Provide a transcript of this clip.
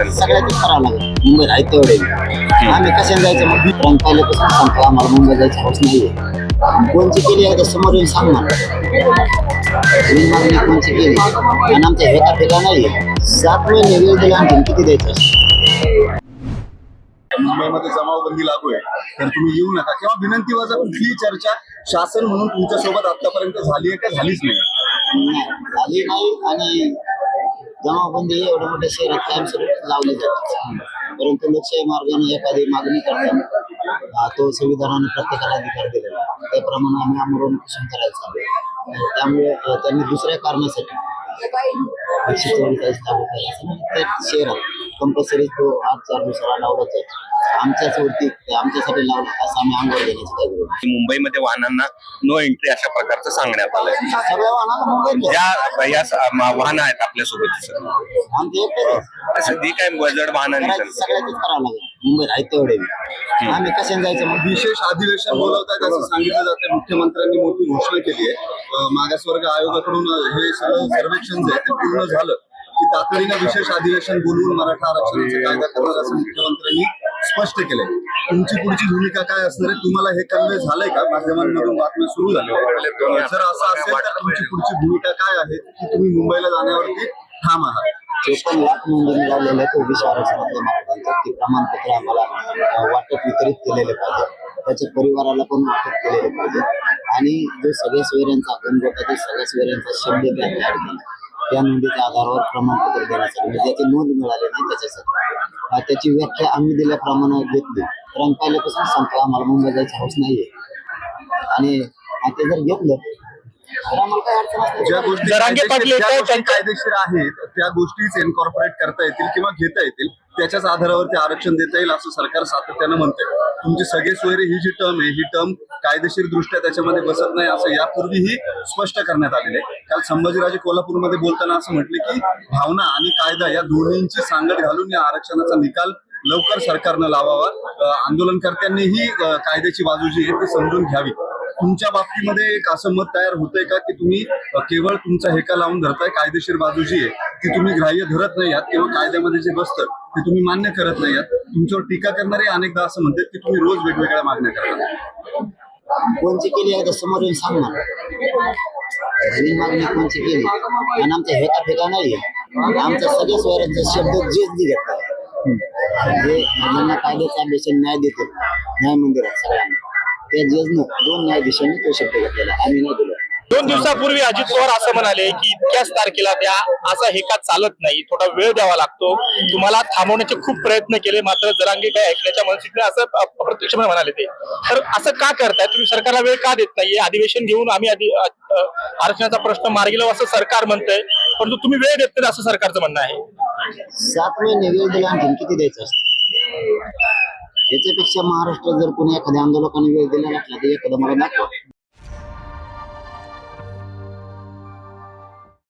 आंदोलनाचं सगळ्यातच करावं लागेल. मुंबई आहे तेवढे. आम्ही कशाने जायचं मग? कारण पहिल्यापासून सांगतो. आम्हाला मुंबई जायचं हौस नाहीये. कोणची केली एकदा समोर येऊन सांग मागणी कोणची केली? आणि आमच्या हेका फेका नाहीये सात महिने वेळ दिला आणखी किती द्यायचं असतं? मुंबईमध्ये जमावबंदी लागू आहे. तर तुम्ही येऊ नका. किंवा विनंती वजा कुठलीही चर्चा शासन म्हणून तुमच्यासोबत आतापर्यंत झाली आहे का? झालीच नाही. नाही, झाली नाही आणि जमावबंदी एवढे एवढ्या मोठ्या शहरात कायमस्वरूप लावली जाते परंतु लोकशाही मार्गाने एखादी मागणी करताना तो संविधानाने प्रत्येकाला अधिकार दिलेला त्याप्रमाणे आम्ही आमरण पोषण करायचं? त्यामुळे त्यांनी दुसऱ्या कारणासाठी एकशे चव्वेचाळीस लागू. त्या शहरात कंपल्सरी तो आठ चार दिवसाला लावलाच आहे आमच्याच वरती आमच्यासाठी लावला असं आम्ही अंगावर घेण्याची काय गरज नाही. मुंबईमध्ये वाहनांना नो एंट्री अशा प्रकारचं सांगण्यात आलंय. सगळ्या वाहनाला मुंबईत ज्या या स- म- वाहनं आहेत आपल्यासोबत. सर आमचे एकटेच जी काय जड वाहनं करायचं निघाल सगळ्यातच करावं लागेल. मुंबईत आहे तेवढे. आम्ही कशाने जायचं? मग विशेष अधिवेशन बोलवतायत असं सांगितलं जाते मुख्यमंत्र्यांनी मोठी घोषणा केली आहे. मागासवर्ग आयोगाकडून हे सगळं सर्वेक्षण जे आहे ते पूर्ण झालं की तातडीनं विशेष अधिवेशन बोलवून मराठा आरक्षणाचा कायदा करणार असं मुख्यमंत्र्यांनी स्पष्ट केलंय. तुमची पुढची भूमिका काय असणार आहे तुम्हाला हे कन्वे झालंय का? माध्यमांमधून बातम्या सुरू झाल्या. जर असं असेल तर तुमची पुढची भूमिका काय आहे की तुम्ही मुंबईला जाण्यावरती ठाम आहात. चोपन्न लाख नोंदणी लावलेल्या आहेत ओबीसी आरक्षणातल्या मागण्यांचं ते प्रमाणपत्र आम्हाला वाटप वितरित केलेले पाहिजे. त्याच्या परिवाराला पण वाटप केलेले पाहिजे. आणि जो सगळ्या सोयऱ्यांचा गणगोटातील सगळ्या सोयऱ्यांचा शब्द त्या त्या नोंदीच्या आधारावर प्रमाणपत्र देण्यासाठी म्हणजे ज्याची नोंद मिळाली नाही त्याच्यासाठी. त्याची व्याख्या आम्ही दिल्याप्रमाणे घेतली. कारण पहिल्यापासून सांगतो आम्हाला मुंबई जायचं हौस नाहीये. आणि ते जर घेतलं ज्या गोष्टी कायदेशीर आहेत त्या गोष्टीच इन्कॉर्पोरेट करता येतील किंवा घेता येतील. त्याच्याच आधारावरती आरक्षण देता येईल असं सरकार सातत्यानं म्हणते तुमची सगळे सोयरे ही जी टर्म आहे ही टर्म कायदेशीर दृष्ट्या त्याच्यामध्ये बसत नाही असं यापूर्वीही स्पष्ट करण्यात आलेलं आहे. काल संभाजीराजे कोल्हापूरमध्ये बोलताना असं म्हटले की भावना आणि कायदा या दोन्हींची सांगड घालून या आरक्षणाचा निकाल लवकर सरकारनं लावावा. आंदोलनकर्त्यांनीही कायद्याची बाजू जी आहे ती समजून घ्यावी. तुमच्या बाबतीमध्ये एक असं मत तयार होतंय का की तुम्ही केवळ तुमचा हेका लावून धरताय कायदेशीर बाजू जी आहे ती तुम्ही ग्राह्य धरत नाही आहात किंवा कायद्यामध्ये जे बसतं ते तुम्ही मान्य करत नाही आहात. तुमच्यावर टीका करणारे अनेकदा असं म्हणतात की तुम्ही रोज वेगवेगळ्या मागण्या करता कोणची केली आहे? समोर येऊन सांग ना. नवीन मागणी कोणची केली? आणि आमच्या हेका फेका नाहीये आमच्या सगळ्या स्वरांचा शब्द जेच दिले जे मुलांना कायद्याचं अभ्यासन न्याय देते न्याय मंदिरात सगळ्यांना. त्या जजनं दोन न्यायाधीशांनी तो शब्द घेतलेला आम्ही नाही दिला. दोन दिवसापूर्वी अजित पवार असं म्हणाले की इतक्याच तारखेला त्या असा हे का चालत नाही. थोडा वेळ द्यावा लागतो. तुम्हाला थांबवण्याचे खूप प्रयत्न केले मात्र जरांगी काय ऐकण्याच्या मनस्थितीने असं अप्रत्यक्षपणे म्हणाले ते. तर असं का करताय? तुम्ही सरकारला वेळ का देत नाहीये? अधिवेशन घेऊन आम्ही आरक्षणाचा प्रश्न मार्गी लावू असं सरकार म्हणतंय परंतु तुम्ही वेळ देत नाही असं सरकारचं म्हणणं आहे. सात महिने वेळ दिला आणखी किती द्यायचं असतं. याच्यापेक्षा महाराष्ट्रात जर कोणी एखाद्या आंदोलकाने वेळ दिला नसला तर एखादा मला दाखवा.